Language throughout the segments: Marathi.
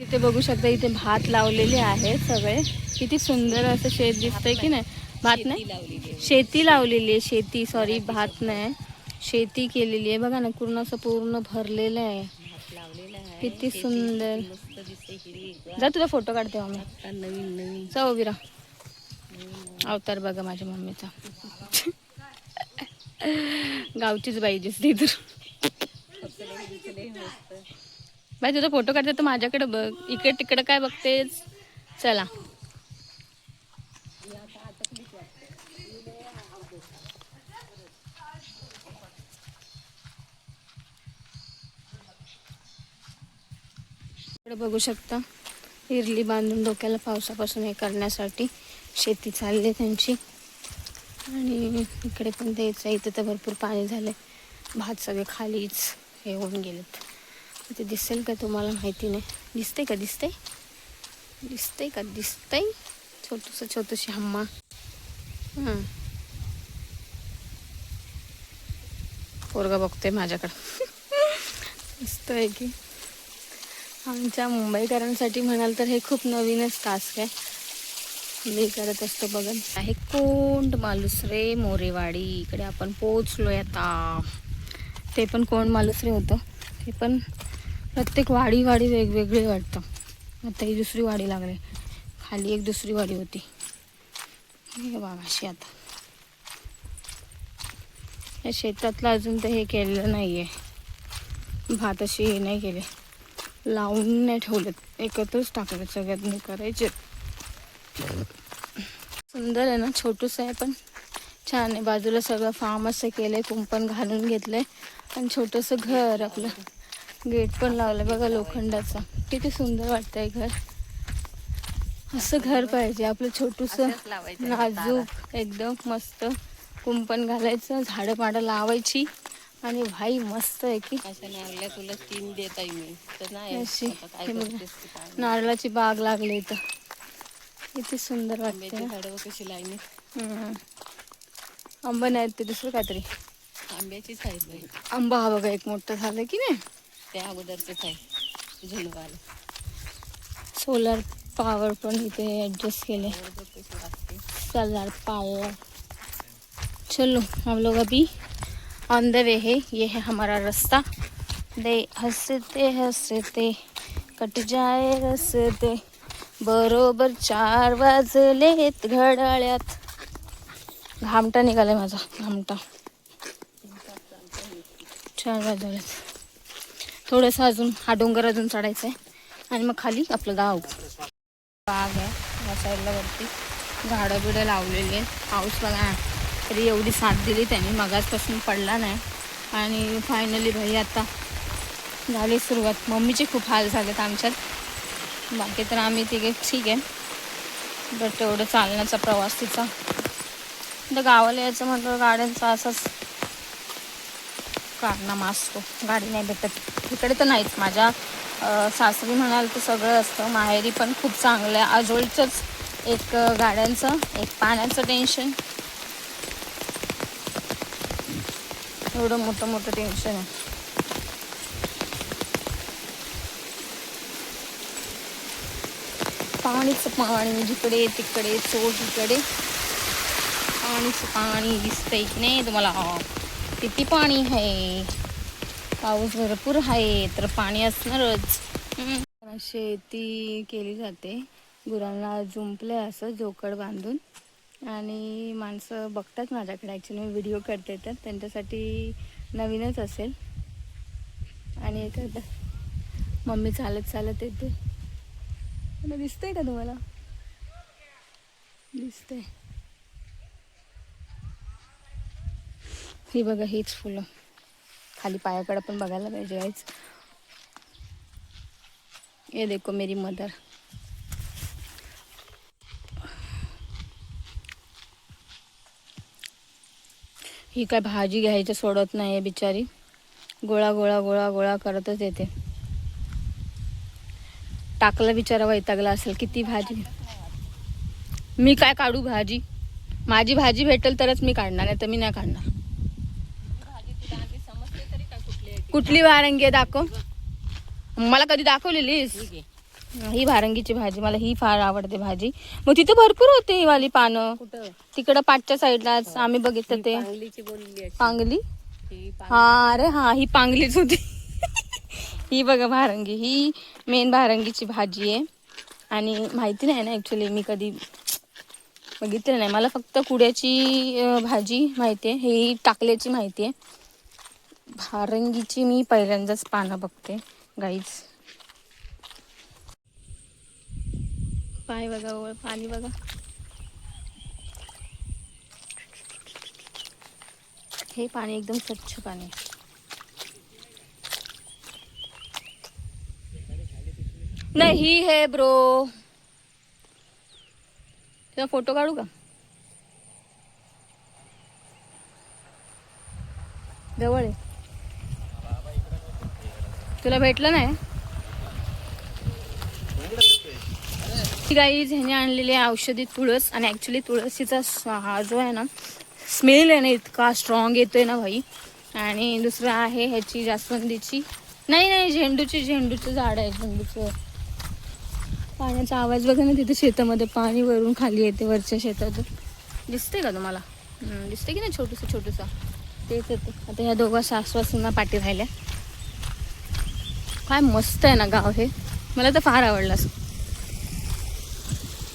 इथे बघू शकता इथे भात लावलेले आहे सगळे. किती सुंदर असं शेत दिसतंय की नाही? भात नाही? शेती लावलेली आहे. शेती सॉरी भात नाही. शेती केलेली आहे. बघा ना पूर्ण असं पूर्ण भरलेलं आहे. किती सुंदर. जा तुझा फोटो काढते मम्मी नवीन नवीन. जा विरा अवतार बघा माझ्या मम्मीचा. गावचीच बाई दिसते तर बाई तुझा फोटो काढते तर माझ्याकडे बघ. इकडे तिकडे काय बघतेस? चला. बघू शकता. इरली बांधून डोक्याला पावसापासून हे करण्यासाठी शेती चालली आहे त्यांची. आणि इकडे पण द्यायचं इथं तर भरपूर पाणी झालं भात सगळे खालीच हे होऊन गेलेत. ते दिसेल का तुम्हाला माहिती नाही. दिसते का दिसते दिसतंय का दिसतंय? छोटूसं छोटूशी हम्मा. हां पोरगा बघतोय माझ्याकडं. मस्त आहे की. आमच्या मुंबईकरांसाठी म्हणाल तर हे खूप नवीनच टास्क आहे. मी करत असतो बघत. आहे कोंड मालुसरे मोरेवाडी. इकडे आपण पोचलोय आता. ते पण कोंड मालुसरे होतं. ते पण प्रत्येक वाडी वाडी वेगवेगळी वाटतं. आता ही दुसरी वाडी लागली. खाली एक दुसरी वाडी होती. हे बघा अशी आता या शेतातलं अजून तर हे केलेलं नाही आहे भात अशी हे नाही केले. लावून नाही ठेवलेत. एकत्रच टाकले सगळ्यांनी करायचे. सुंदर आहे ना छोटूस आहे पण छान आहे. बाजूला सगळं फार्म असं केलं आहे कुंपण घालून घेतलं आहे आणि छोटंसं घर आपलं. गेट पण लावलंय बघा लोखंडाचं. किती सुंदर वाटतंय घर. असं घर पाहिजे आपलं छोटूसं नाजूक एकदम मस्त. कुंपण घालायचं झाडं पाडं लावायची. आणि भाई मस्त आहे की. तुला तीन देत अशी. नारळाची बाग लागली इथं. किती सुंदर वाटते झाडं कशी लाईनी आंबा नाही ते दुसरं काहीतरी. आंब्याचीच आंबा हा बघा एक मोठं झालं की नाही? त्या अगोदरचेच आहे. झुणवाल सोलर पावर पण इथे एडजस्ट केले. सोलर पावर चलो हम लोग अभी ऑन द वे है. ये है हमारा रास्ता. दे हंसते हंसते कट जाए रस्ते. बरोबर चार वाजलेत घड्याळ्यात घामटा निघालाय माझा घामटा. चार वाजलेत. थोडंसं अजून हा डोंगर अजून चढायचा आहे आणि मग खाली आपलं गाव. बाग आहे या साईडला वरती झाडं बिडं लावलेली आहेत. पाऊस बघा तरी एवढी साथ दिली त्यांनी. मगाचपासून पडला नाही. आणि फायनली भाई आता झाली सुरुवात. मम्मीचे खूप हाल झालेत आमच्यात. बाकी तर आम्ही तिघे ठीक आहे. बट तेवढं चालण्याचा प्रवास तिचा. तर गावाला यायचं म्हटलं गाड्यांचा असाच कारनामा असतो. गाडी नाही भेटत. इकडे तर नाहीच. माझ्या सासरी म्हणाल तर सगळं असतं. माहेरी पण खूप चांगलं आहे. आजोळीचंच एक गाड्यांचं एक पाण्याचं टेन्शन एवढं मोठं मोठं टेन्शन आहे. पाणीच पाणी जिकडे तिकडे चोट इकडे पाणीच पाणी दिसतंय की नाही तुम्हाला? किती पाणी आहे? पाऊस भरपूर आहे तर पाणी असणारच. शेती केली जाते. गुरांना जुंपले असं जोकड बांधून. आणि माणसं बघतात माझ्याकडे. ॲक्च्युली मी व्हिडिओ करते तर त्यांच्यासाठी नवीनच असेल. आणि हे करतात मम्मी चालत चालत येते. मला दिसतंय का तुम्हाला? दिसतंय. ही बघा हीच फुलं. खाली पायाकडे पण बघायला पाहिजे आईच ये देखो मेरी मदर ही काय भाजी घ्यायची सोडत नाही बिचारी. गोळा गोळा गोळा गोळा करतच येते. टाकला बिचारा वैतागला असेल किती भाजी. मी काय काढू भाजी? माझी भाजी भेटेल तरच मी काढणार नाही तर मी नाही काढणार भाजी तुला आधी समजते तरी काय कुठली वारंगी आहे दाखव. मला कधी दाखवलेलीस? ही भारंगीची भाजी मला ही फार आवडते भाजी. मग तिथे भरपूर होते ही वाली पानं. तिकडं पाठच्या साईडलाच आम्ही बघितलं ते. पांगली? ही अरे हा ही पांगलीच होती. ही बघा भारंगी ही मेन भारंगीची भाजी आहे. आणि माहिती नाही ना ॲक्च्युली मी कधी बघितलं नाही. मला फक्त कुड्याची भाजी माहिती आहे. ही टाकल्याची माहिती आहे. भारंगीची मी पहिल्यांदाच पानं बघते गाईच पाय बघा वर पाणी बघा. हे पाणी एकदम स्वच्छ पाणी नाही है ब्रो तुला फोटो काढू का? जवळ आहे. तुला भेटलं नाही? गाईज ह्याने आणलेली आहे औषधी तुळस आणि ॲक्च्युली तुळशीचा हा जो आहे ना स्मेल आहे ना इतका स्ट्रॉंग येतोय ना भाई. आणि दुसरं आहे ह्याची जास्वंदीची. नाही नाही झेंडूची झेंडूचं झाड आहे झेंडूचं. पाण्याचा आवाज बघा ना तिथे शेतामध्ये पाणी वरून खाली येते वरच्या शेतातून दिसते का तुम्हाला? दिसते की नाही छोटूसं छोटूसं? तेच येतं आता ह्या दोघा सासवासूंना पाठी राहिल्या. काय मस्त आहे ना गाव हे. मला तर फार आवडलं असं.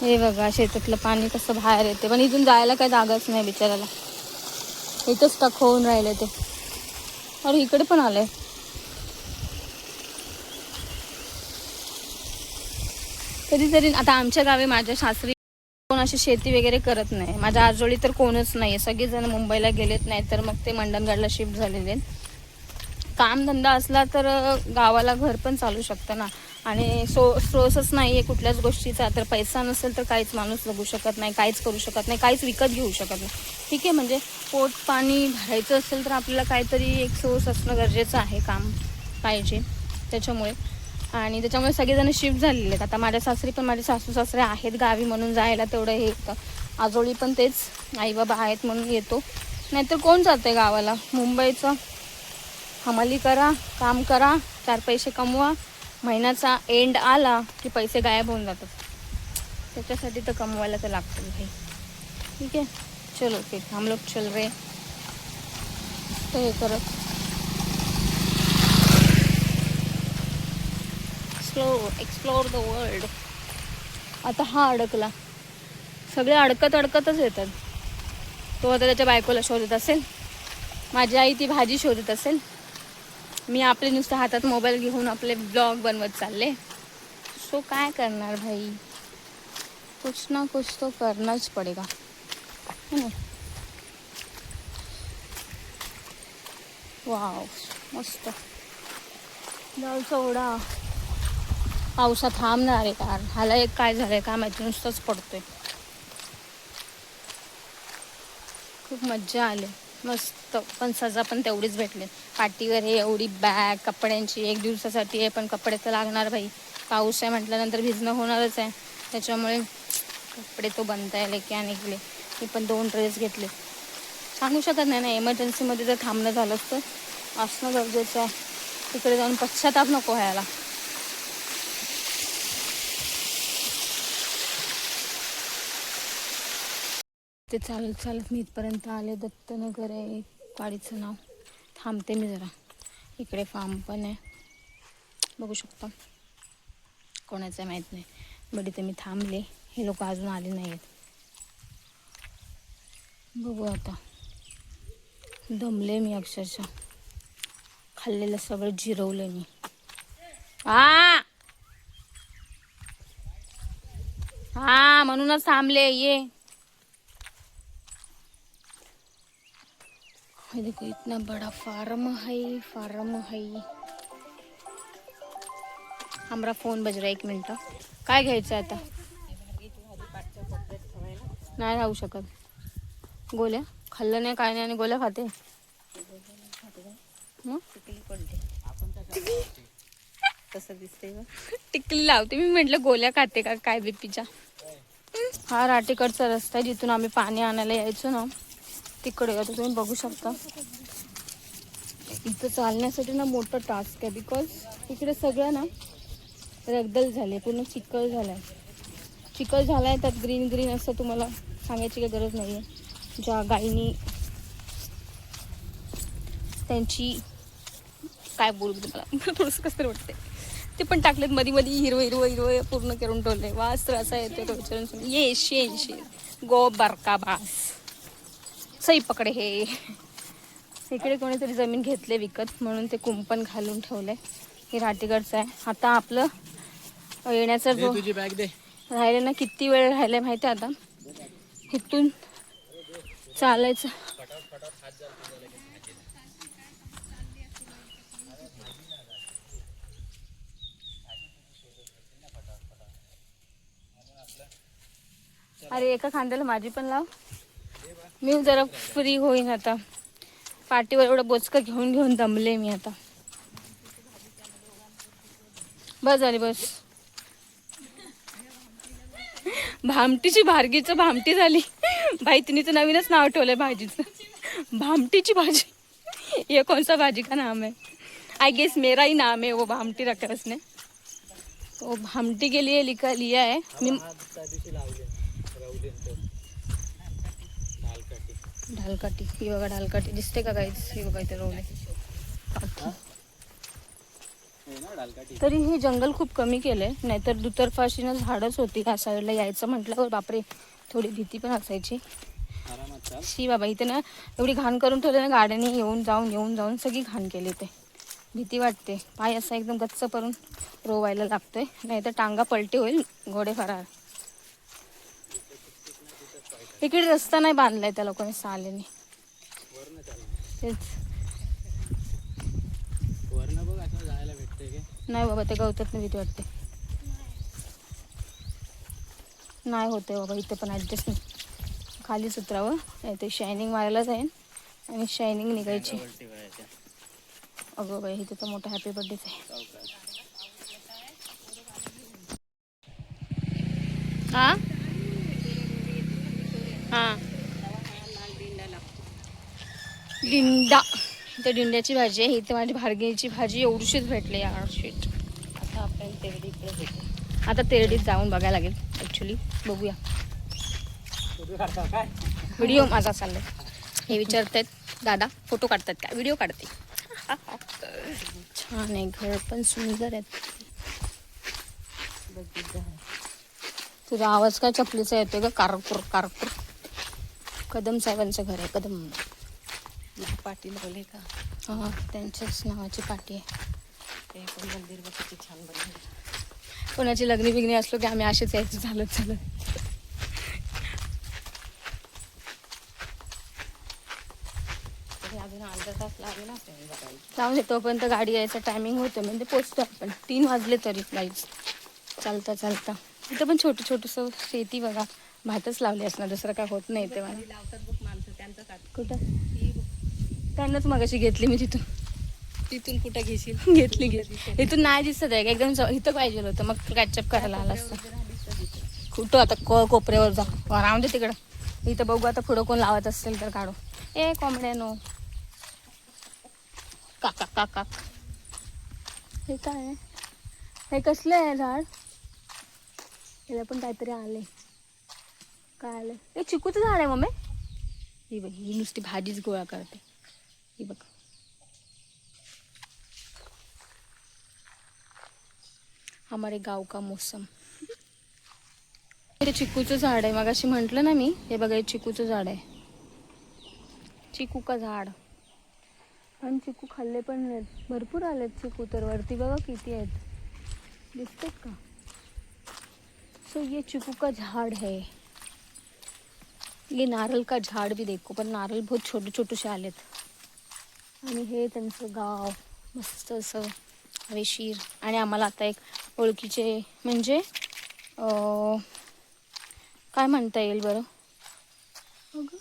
हे बघा शेतातलं पाणी कसं बाहेर येते. पण इथून जायला काही जागाच नाही बिचाराला इथंच टक होऊन राहिलं ते. अरे इकडे पण आलंय. कधीतरी आता आमच्या गावी माझ्या सासरी कोण अशी शेती वगैरे करत नाही. माझ्या आजोळी तर कोणच नाही सगळेजण मुंबईला गेलेत नाही तर मग ते मंडणगडला शिफ्ट झालेले आहेत. कामधंदा असला तर गावाला घर पण चालू शकतं ना. आणि सो सोर्सच नाही आहे कुठल्याच गोष्टीचा. तर पैसा नसेल तर काहीच माणूस जगू शकत नाही काहीच करू शकत नाही काहीच विकत घेऊ शकत नाही. ठीक आहे म्हणजे पोट पाणी भरायचं असेल तर आपल्याला काहीतरी एक सोर्स असणं गरजेचं आहे काम पाहिजे त्याच्यामुळे. आणि त्याच्यामुळे सगळेजण शिफ्ट झालेले आहेत. आता माझ्या सासरी पण माझे सासू सासरे आहेत गावी म्हणून जायला तेवढं हे आजोळी पण तेच आई बाबा आहेत म्हणून येतो. नाहीतर कोण जाते गावाला? मुंबईचं हमाली करा काम करा चार पैसे कमवा. महिन्याचा एंड आला की पैसे गायब होऊन जातात. त्याच्यासाठी तर कमवायला तर लागतं भाई ठीक आहे? चलो फिर हम लोग चल रहे. तर हे करत एक्सप्लोर एक्सप्लोर द वर्ल्ड आता हा अडकला. सगळे अडकत अडकतच येतात. तो आता त्याच्या बायकोला शोधत असेल. माझी आई ती भाजी शोधत असेल. मी आपले नुसतं हातात मोबाईल घेऊन आपले ब्लॉग बनवत चालले. सो काय करणार भाई? कुछ ना कुछ तो करनाच पडेगा. वाव मस्त. जाऊ चौडा पावसा थांबणार आहे कार ह्याला एक काय झालंय काय माहिती? नुसतंच पडतोय. खूप मज्जा आली. मस्त. पण सजा पण तेवढीच भेटली. पाठीवर हे एवढी बॅग कपड्यांची एक दिवसासाठी आहे पण कपडे तर लागणार भाई. पाऊस आहे म्हटल्यानंतर भिजणं होणारच आहे. त्याच्यामुळे कपडे तो बनताय लेके आणि निघले मी पण दोन ड्रेस घेतले. सांगू शकत नाही ना एमर्जन्सीमध्ये जर थांबणं झालं तर असणं गरजेचं आहे. तिकडे जाऊन पश्चाताप नको व्हायला. ते चालत चालत मी इथपर्यंत आले. दत्तनगर आहे. गाडीचं नाव थांबते मी जरा. इकडे फार्म पण आहे. बघू शकता. कोणाचं आहे माहीत नाही. बट इथे मी थांबले. हे लोक अजून आले नाही आहेत बघू आता. दमले मी अक्षरशः. खाल्लेलं सगळं जिरवलं मी. आ! हा म्हणूनच थांबले. ये. ये देखो इतना बड़ा फार्म है फार्म है। हमारा फोन बज रहा है एक मिनट काय घ्यायचं आहे आता? नाही राहू शकत. गोल्या खाल्लं नाही काय नाही आणि गोल्या खाते. तसं टिकली दिसते टिकली लावते मी म्हटलं गोल्या खाते का काय बीपीच्या हा राटेकडचा रस्ता आहे जिथून आम्ही पाणी आणायला यायचो ना. तिकडे आता तुम्ही बघू शकता. इथं चालण्यासाठी ना मोठं टास्क आहे बिकॉज इकडे सगळं ना रगदल झाले पूर्ण चिखल झालाय. चिखल झालाय त्यात ग्रीन ग्रीन असं तुम्हाला सांगायची काही गरज नाही आहे ज्या गाईनी त्यांची काय बोलू तुम्हाला? थोडंसं कसं वाटते ते पण टाकलेत मध्ये मध्ये हिरवं हिरवं हिरवं पूर्ण करून ठेवले वास तर असा येतो तो ये शे शेन गो बरका बास. सई पकडे हे. इकडे कोणीतरी जमीन घेतले विकत म्हणून ते कुंपण घालून ठेवलंय. हे राटीगडचं आहे. आता आपलं येण्याचा जो राहिले ना किती वेळ राहिलाय माहिती आता? इथून चालायचं. अरे एका खांद्याला माझी पण लाव. मी जरा फ्री होईन आता. पाठीवर एवढं बोचकं घेऊन घेऊन दमले मी आता. बस झाली बस. भामटीची भार्गीचं भामटी झाली. बाई तिने तर नवीनच नाव ठेवलंय भाजीचं. भामटीची भाजी. ये कौन सा भाजी का नाम है आई गेस मेरा ही नाम है वो भामटी रखा है उसने भामटी के लिए लिखा लिया है मी त्या दिवशी लावले राहुले दालकाठी ढालकाठी. ही बघा ढालकाठी. दिसते का काहीच हे बघा इथे रोवले तरी हे जंगल खूप कमी केलंय. नाहीतर दुतर्फाशीनं झाडच होती ह्या साईडला यायचं म्हटल्यावर बापरे थोडी भीती पण असायची. शी बाबा इथे ना एवढी घाण करून ठेवले ना गाड्याने येऊन जाऊन येऊन जाऊन सगळी घाण केली ते भीती वाटते. पाय असा एकदम गच्च करून रोवायला लागतोय. नाहीतर टांगा पलटी होईल घोडे फरार इकडे रस्ता नाही बांधलाय त्या लोकांनी सालेने. तेच. नाही बाबा ते गवतात भीती वाटते. नाही होते बाबा इथे पण ॲडजस्ट नाही. खालीच उतरावं नाही ते शायनिंग मारायला जाईन आणि शायनिंग निघायची. अगं बाई इथे तर मोठा हॅपी बर्थडेच आहे. हां हा? डिंडा. इथे डिंड्याची भाजी आहे. इथे माझी भार्गेची भाजी एवढीशीच भेटली यार शीट आता आपण भेटू आता तेरडीत जाऊन बघायला लागेल. ॲक्च्युली बघूया. व्हिडिओ माझा चाललाय. हे विचारतायत दादा फोटो काढतात का? व्हिडिओ काढते. छान आहे घर पण सुंदर आहे. बघितलं आहे. तुझा आवाज काय चपलीचा येतोय का कारपूर कारपूर कदम साहेबांचं घर आहे. कदम. पाठी लावले का? हा त्यांच्याच नावाची पाटी आहे. ते पण मंदिर बघ किती छान बनवलं. कोणाची लग्नी बिग्नी असलो की आम्ही असेच यायचं चालत चालत. तरी अजून अर्धा तास लागेल ना दे तोपर्यंत गाडी यायचा टायमिंग होतं म्हणजे पोचतो आपण. तीन वाजले तरी गाईच चालता चालता. इथं पण छोटं छोटंसं शेती बघा. भातच लावली असणार दुसरं काय होत नाही ते मला लावतात बघ माणसं त्यांचं कुठं? त्यांनाच मगाशी घेतली मी तिथून. तिथून कुठं घेशील? घेतली घेतली. इथून नाही दिसत आहे का एकदम इथं पाहिजे होतं मग कॅचअप करायला आला असतं. कुठं आता को कोपऱ्यावर जा. राहून दे तिकडं. इथं बघू आता पुढं कोण लावत असेल तर काढू. ए कोंबड्या नो काका काका हे काय? हे कसलं आहे झाड? याला पण काहीतरी आले काय आलं हे चिकूचं झाड आहे मम्मी. ही बघ ही नुसती भाजीच गोळा करते. हे बघा. हमारे गाव का मोसम. हे चिकूचं झाड आहे. मगाशी म्हटलं ना मी हे बघा हे चिकूचं झाड आहे. चिकू का झाड. आणि चिकू खाल्ले पण नाहीत. भरपूर आलेत चिकू तर. वरती बघा किती आहेत. दिसतात का? सो ये चिकू का झाड है. ये नारळ का झाड भी देखो पण नारळ बहुत छोटे छोटे से आलेत. आणि हे त्यांचं गाव मस्त असं हवेशीर आणि आम्हाला आता एक ओळखीचे म्हणजे काय म्हणता येईल बरं? अगं.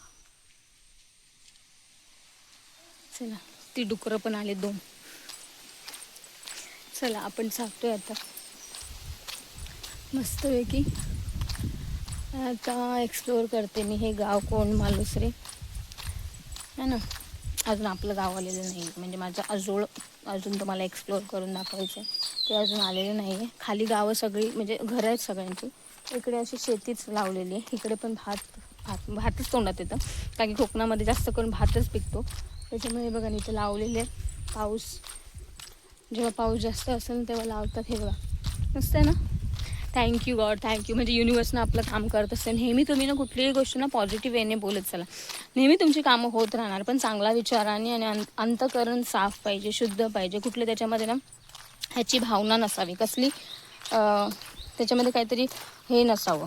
चला ती डुकरं पण आले दोन. चला आपण जातोय आता. मस्तपैकी आता एक्सप्लोअर करते मी हे गाव कोण मालुसरे. है ना? अजून आपलं गाव आलेलं नाही म्हणजे माझं आजोळ अजून तुम्हाला एक्सप्लोअर करून दाखवायचं आहे ते अजून आलेलं नाही आहे खाली गावं सगळी म्हणजे घरं आहेत सगळ्यांची. इकडे अशी शेतीच लावलेली आहे. इकडे पण भात भात भातच तोंडात येतं. कारण की कोकणामध्ये जास्त करून भातच पिकतो. त्याच्यामुळे बघा इथे लावलेले पाऊस जेव्हा पाऊस जास्त असेल तेव्हा लावतात. हे बघा. मस्त आहे ना? थँक्यू गॉड थँक्यू म्हणजे युनिवर्सनं आपलं काम करत असते. नेहमी तुम्ही ना कुठलीही गोष्ट ना पॉझिटिव्ह वेने बोलत चला. नेहमी तुमची कामं होत राहणार पण चांगला विचाराने आणि अंतकरण साफ पाहिजे शुद्ध पाहिजे. कुठले त्याच्यामध्ये ना ह्याची भावना नसावी. कसली? त्याच्यामध्ये काहीतरी हे नसावं.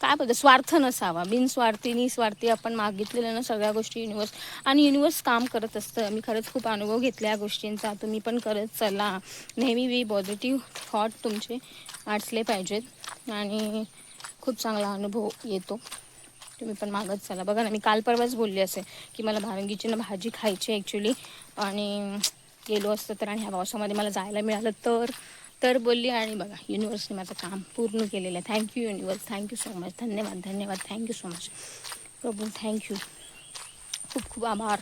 काय बोलतं स्वार्थ नसावा. बिनस्वार्थी निस्वार्थी आपण मागितलेल्या ना सगळ्या गोष्टी युनिवर्स आणि युनिवर्स काम करत असतं. मी खरंच खूप अनुभव घेतला या गोष्टींचा. तुम्ही पण करत चला. नेहमी वी पॉझिटिव्ह थॉट तुमचे वाचले पाहिजेत. आणि खूप चांगला अनुभव येतो. तुम्ही पण मागत चला. बघा ना मी काल परवाच बोलली असे की मला भारंगीची ना भाजी खायची ॲक्च्युली आणि गेलो असतं तर आणि ह्या पावसामध्ये मला जायला मिळालं तर तर बोलली आणि बघा युनिवर्सने माझं काम पूर्ण केलेलं आहे. Thank you universe thank you so much धन्यवाद धन्यवाद. थँक्यू सो मच प्रभू थँक्यू खूप खूप आभार.